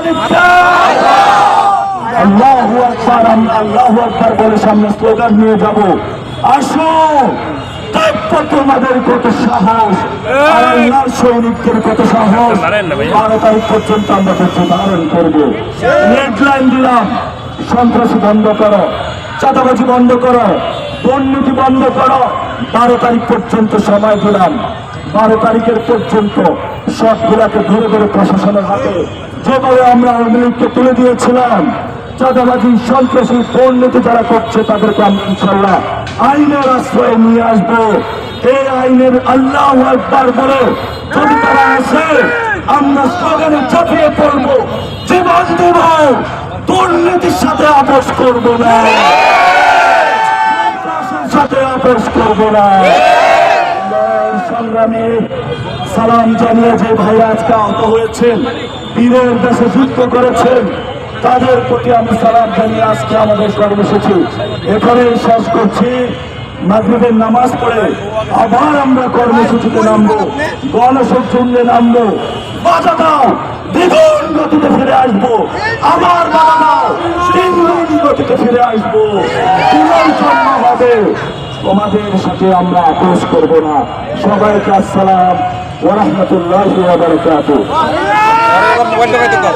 মালিকটা আল্লাহু আমরা আল্লাহু আকবার বলে সামনে স্লোগান নিয়ে যাব। আসো তোমাদের কত সাহস আল্লাহর সৈনিকদের কত সাহস। বারো তারিখ পর্যন্ত আমরা ধৈর্য ধারণ করব। রেড দিলাম। সন্ত্রাসী বন্ধ করো চাঁদাবাজি বন্ধ করো দুর্নীতি বন্ধ করো। বারো তারিখ পর্যন্ত সময় দিলাম। বারো তারিখের পর্যন্ত সবগুলাকে ধরে ধরে প্রশাসনের হাতে যেভাবে আমরা আওয়ামী তুলে দিয়েছিলাম, চাঁদাবাজি, সন্ত্রাসী, দুর্নীতি যারা করছে তাদেরকে আমি ইনশাল্লাহ আইনের আশ্রয় নিয়ে আসব। এই আইনের আল্লাহ একবার বলে যদি তারা আসে, আমরা স্লোগানে চাপিয়ে পড়ব, জীবন দেব, দুর্নীতির সাথে আপোষ করব না। সাথে আপোষ করব না। সংগ্রামে সালাম জানিয়ে যে ভাই আজকে আহত হয়েছেন বীরের দেশে যুদ্ধ করেছেন, তাদের প্রতি আমি সালাম জানিয়ে আজকে আমাদের কর্মসূচি এখানে শেষ করছি। মাগরিবের নামাজ পড়ে আবার আমরা কর্মসূচিতে নামবো। গণসংসন্দে নামবো। বাধা দাও, দ্বিগুণ গতিতে ফিরে আসব। আবার বাধা দাও তিনগুণ গতিতে ফিরে আসব। পুনর্জন্ম হবে। তোমাদের সাথে আমরা আপোষ করব না। সবাইকে আসসালাম। ওরহমতুল্লাহ বারকাতুহ। মোবাইলটা